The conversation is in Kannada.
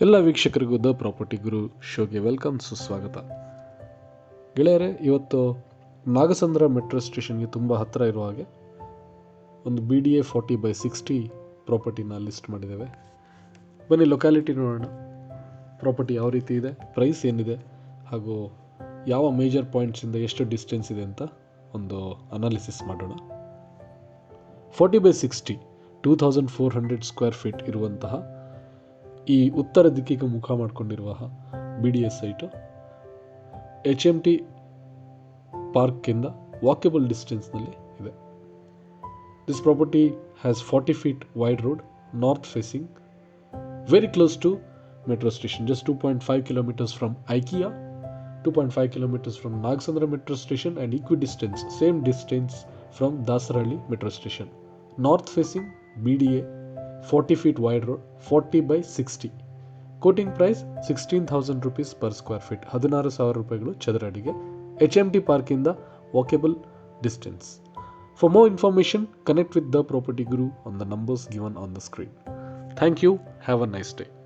ಎಲ್ಲ ವೀಕ್ಷಕರಿಗೂ ದ ಪ್ರಾಪರ್ಟಿ ಗುರು ಶೋಗೆ ವೆಲ್ಕಮ್, ಸುಸ್ವಾಗತ. ಗೆಳೆಯರೆ, ಇವತ್ತು ನಾಗಸಂದ್ರ ಮೆಟ್ರೋ ಸ್ಟೇಷನ್ಗೆ ತುಂಬ ಹತ್ತಿರ ಇರುವ ಹಾಗೆ ಒಂದು B D A forty by sixty ಪ್ರಾಪರ್ಟಿನ list ಮಾಡಿದ್ದೇವೆ. ಬನ್ನಿ ಲೊಕ್ಯಾಲಿಟಿ ನೋಡೋಣ. ಪ್ರಾಪರ್ಟಿ ಯಾವ ರೀತಿ ಇದೆ ಪ್ರೈಸ್ ಏನಿದೆ, ಹಾಗೂ ಯಾವ ಮೇಜರ್ ಪಾಯಿಂಟ್ಸಿಂದ ಎಷ್ಟು ಡಿಸ್ಟೆನ್ಸ್ ಇದೆ ಅಂತ ಒಂದು ಅನಾಲಿಸಿಸ್ ಮಾಡೋಣ. Forty by sixty two thousand four hundred square feet ಇರುವಂತಹ ಈ ಉತ್ತರ ದಿಕ್ಕಿಗೆ ಮುಖ ಮಾಡಿಕೊಂಡಿರುವ B D S site H M T ಪಾರ್ಕಿಂದ walkable ಡಿಸ್ಟೆನ್ಸ್ನಲ್ಲಿ ಇದೆ. This property has forty feet wide road north facing very close to metro station just two point five kilometres from IKEA two point five kilometres from Nagasandra metro station and equidistance same distance from Dasarahalli metro station north facing B D A forty feet wide road forty by sixty quoting price sixteen thousand rupees per square feet ಹದಿನಾರು ಸಾವಿರ ರೂಪಾಯಿಗಳು ಚದರಡಿಗೆ. H M T ಪಾರ್ಕಿಂದ walkable distance for more information connect with the property guru on the numbers given on the screen thank you have a nice day